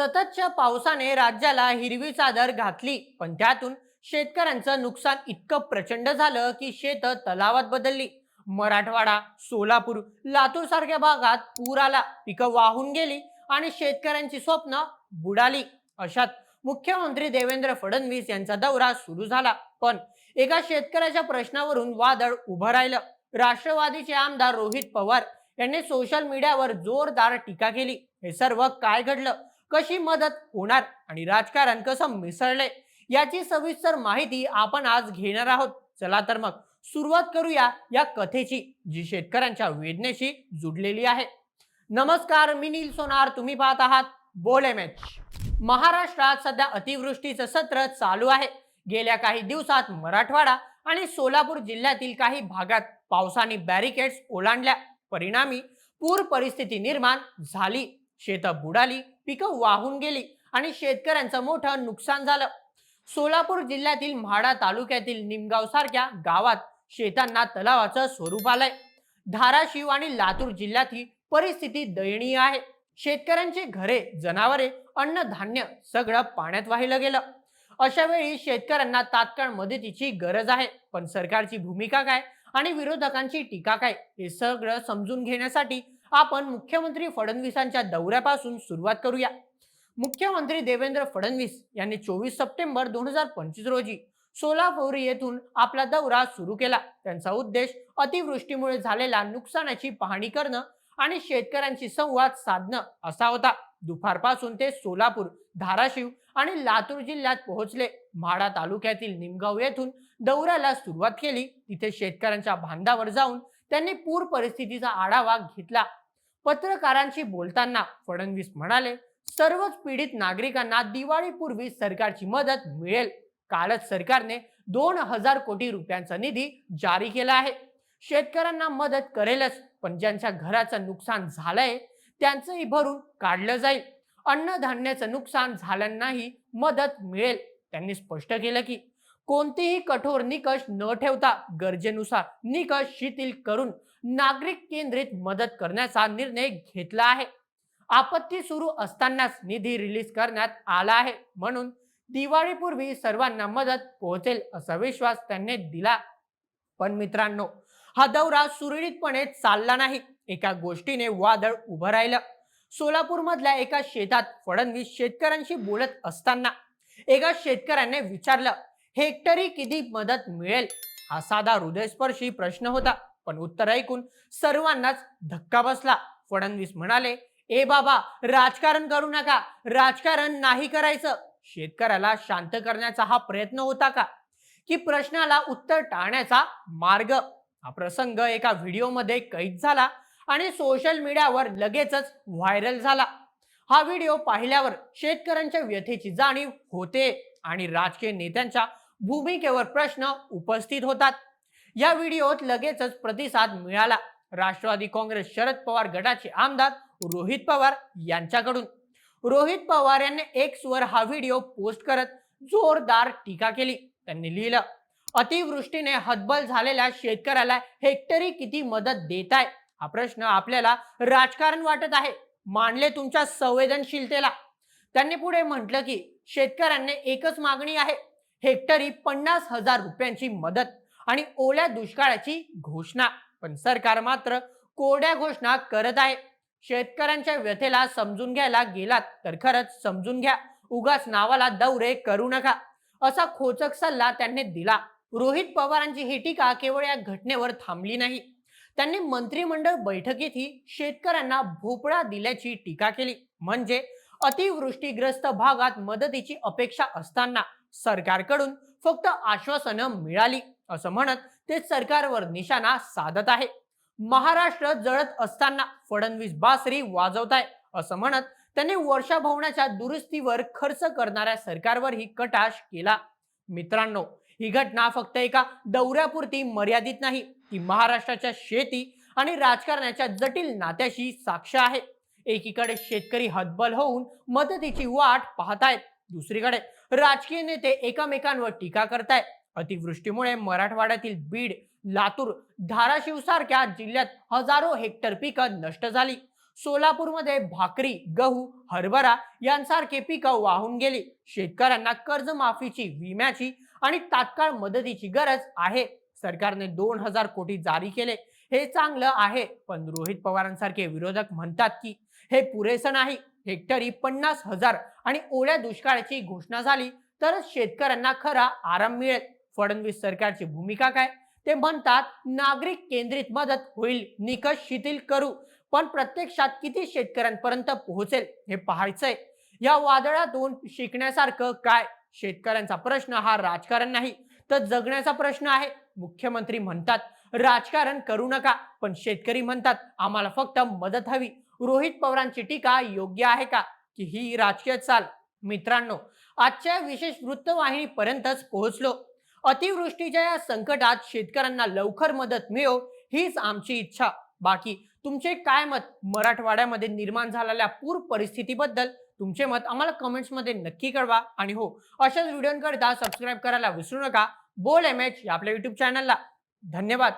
सततच्या पावसाने राज्याला हिरवी चादर घातली. पण त्यातून शेतकऱ्यांचं नुकसान इतकं प्रचंड झालं की शेत तलावात बदलली. मराठवाडा सोलापूर लातूर सारख्या भागात पूर आला. पिकं वाहून गेली आणि शेतकऱ्यांची स्वप्न बुडाली. अशात मुख्यमंत्री देवेंद्र फडणवीस यांचा दौरा सुरू झाला. पण एका शेतकऱ्याच्या प्रश्नावरून वादळ उभं राहिलं. राष्ट्रवादीचे आमदार रोहित पवार यांनी सोशल मीडियावर जोरदार टीका केली. हे सर्व काय घडलं? कशी मदत होणार आणि राजकारण कसं मिसळले याची सविस्तर माहिती आपण आज घेणार आहोत. चला तर मग सुरुवात करूया या कथेची जी शेतकऱ्यांच्या वेदनेशी जुडलेली आहे. नमस्कार मी नील सोनार. तुम्ही पाहत आहात बोले मॅच महाराष्ट्रात सध्या अतिवृष्टीचं सत्र चालू आहे. गेल्या काही दिवसात मराठवाडा आणि सोलापूर जिल्ह्यातील काही भागात पावसाने बॅरिकेड्स ओलांडल्या. परिणामी पूर परिस्थिती निर्माण झाली. शेतं बुडाली. पिकं वाहून गेली आणि शेतकऱ्यांचं मोठं नुकसान झालं. सोलापूर जिल्ह्यातील म्हाडा तालुक्यातील निमगाव सारख्या गावात शेतांना तलावाचं स्वरूप आलंय. धाराशिव आणि लातूर जिल्ह्यात ही परिस्थिती दयनीय आहे. शेतकऱ्यांची घरे जनावरे अन्नधान्य सगळं पाण्यात वाहिलं गेलं. अशा वेळी शेतकऱ्यांना तात्काळ मदतीची गरज आहे पण सरकारची भूमिका काय आणि विरोधकांची टीका काय हे सगळं समजून घेण्यासाठी आपण मुख्यमंत्री फडणवीसांच्या दौऱ्यापासून सुरुवात करूया. मुख्यमंत्री देवेंद्र फडणवीस यांनी चोवीस सप्टेंबर दोन हजार पंचवीस रोजी सोलापूर येथून आपला दौरा सुरू केला. त्यांचा उद्देश अतिवृष्टीमुळे झालेल्या नुकसानाची पाहणी करणं आणि शेतकऱ्यांशी संवाद साधणं असा होता. दुपारपासून ते सोलापूर धाराशिव आणि लातूर जिल्ह्यात पोहोचले. म्हाडा तालुक्यातील निमगाव येथून दौऱ्याला सुरुवात केली. तिथे शेतकऱ्यांच्या बांधावर जाऊन त्यांनी पूर परिस्थितीचा आढावा घेतला. पत्रकारांशी बोलताना फडणवीस म्हणाले सर्वच पीडित नागरिकांना दिवाळीपूर्वी सरकारची मदत मिळेल. कालच सरकारने दोन हजार कोटी रुपयांचा निधी जारी केला आहे. शेतकऱ्यांना मदत करेलच पण ज्यांच्या घराचं नुकसान झालंय त्यांचंही भरून काढलं जाईल. अन्नधान्याचं नुकसान झाल्यांनाही मदत मिळेल. त्यांनी स्पष्ट केलं की कोणतेही कठोर निकष न ठेवता गरजेनुसार निकष शिथिल करून नागरिक केंद्रित मदत करण्याचा निर्णय घेतला आहे. आपत्ती सुरू असतानाच निधी रिलीज करण्यात आला आहे. म्हणून दिवाळीपूर्वी सर्वांना मदत पोहोचेल असा विश्वास त्यांनी दिला. पण मित्रांनो हा दौरा सुरळीतपणे चालला नाही. एका गोष्टीने वादळ उभं राहिलं. सोलापूर मधल्या एका शेतात फडणवीस शेतकऱ्यांशी बोलत असताना एका शेतकऱ्याने विचारलं हेक्टरी किती मदत मिळेल? हा साधा हृदयस्पर्शी प्रश्न होता. पण उत्तर ऐकून सर्वांनाच धक्का बसला. फडणवीस म्हणाले ए बाबा राजकारण करू नका. राजकारण नाही करायचं. शेतकऱ्याला शांत करण्याचा हा प्रयत्न होता का? की प्रश्नाला उत्तर टाळण्याचा मार्ग. हा प्रसंग एका व्हिडिओमध्ये कैद झाला आणि सोशल मीडियावर लगेचच व्हायरल झाला. हा व्हिडिओ पाहिल्यावर शेतकऱ्यांच्या व्यथेची जाणीव होते आणि राजकीय नेत्यांच्या भूमिकेवर प्रश्न उपस्थित होतात. या व्हिडिओत लगेचच प्रतिसाद मिळाला. राष्ट्रवादी काँग्रेस शरद पवार गटाचे आमदार रोहित पवार यांच्याकडून. रोहित पवार यांनी एक्स वर हा व्हिडिओ पोस्ट करत जोरदार टीका केली. त्यांनी लिहिलं अतिवृष्टीने हतबल झालेल्या शेतकऱ्याला हेक्टरी किती मदत देत आहे हा प्रश्न आपल्याला राजकारण वाटत आहे. मानले तुमच्या संवेदनशीलतेला. त्यांनी पुढे म्हटलं की शेतकऱ्यांनी एकच मागणी आहे हेक्टरी पन्नास हजार रुपयांची मदत. आणि ओल्या दुष्काळाची घोषणा. पण सरकार मात्र कोरड्या घोषणा करत आहे. शेतकऱ्यांच्या व्यथेला समजून घ्यायला गेलात तर खरंच समजून घ्या. उगाच नावाला दौरे करू नका. असा खोचक सल्ला त्यांनी दिला. रोहित पवारांची ही टीका केवळ या घटनेवर थांबली नाही. त्यांनी मंत्रिमंडळ बैठकीतही शेतकऱ्यांना भोपळा दिल्याची टीका केली. म्हणजे अतिवृष्टीग्रस्त भागात मदतीची अपेक्षा असताना सरकारकडून फक्त आश्वासनं मिळाली. असं म्हणत ते सरकारवर निशाणा साधत आहे. महाराष्ट्र जळत असताना फडणवीस बासरी वाजवताय असं म्हणत त्यांनी वर्षा भवनाच्या दुरुस्तीवर खर्च करणाऱ्या सरकारवरही कटाश केला. मित्रांनो ही घटना फक्त एका दौऱ्यापुरती मर्यादित नाही ती महाराष्ट्राच्या शेती आणि राजकारणाच्या जटिल नात्याशी साक्ष आहे. एकीकडे शेतकरी हतबल होऊन मदतीची वाट पाहतायत दुसरीकडे राजकीय नेते एकमेकांवर टीका करतायत. अतिवृष्टीमुळे मराठवाड्यातील बीड लातूर धाराशिव सारख्या जिल्ह्यात हजारो हेक्टर पिकं नष्ट झाली. सोलापूरमध्ये भाकरी गहू हरभरा यांसारखे पिकं वाहून गेली. शेतकऱ्यांना कर्जमाफीची विम्याची आणि तात्काळ मदतीची गरज आहे. सरकारने दोन हजार कोटी जारी केले. हे चांगलं आहे पण रोहित पवारांसारखे विरोधक म्हणतात की हे पुरेसं नाही. हेक्टरी पन्नास हजार आणि ओल्या दुष्काळाची घोषणा झाली तरच शेतकऱ्यांना खरा आराम मिळेल. फडणवीस सरकारची भूमिका काय? ते म्हणतात नागरिक केंद्रित मदत होईल निकष शिथिल करू पण प्रत्यक्षात किती शेतकऱ्यांपर्यंत पोहोचेल हे पाहायचंय. या वादळातून शिकण्यासारखं काय? शेतकऱ्यांचा प्रश्न हा राजकारण नाही तर जगण्याचा प्रश्न आहे. मुख्यमंत्री म्हणतात राजकारण करू नका पण शेतकरी म्हणतात आम्हाला फक्त मदत हवी. रोहित पवारांची टीका योग्य आहे का? की ही राजकीय चाल. मित्रांनो आजच्या विशेष वृत्तवाहिनीपर्यंतच पोहोचलो. अतिवृष्टीच्या या संकटात शेतकऱ्यांना लवकर मदत मिळो हीच आमची इच्छा. बाकी तुमचे काय मत? मराठवाड्यामध्ये निर्माण झालेल्या पूर परिस्थितीबद्दल तुमचे मत आम्हाला कमेंट्समध्ये नक्की कळवा. आणि हो अशाच व्हिडिओंकरिता सबस्क्राईब करायला विसरू नका. बोल एम एच या आपल्या युट्यूब चॅनलला धन्यवाद.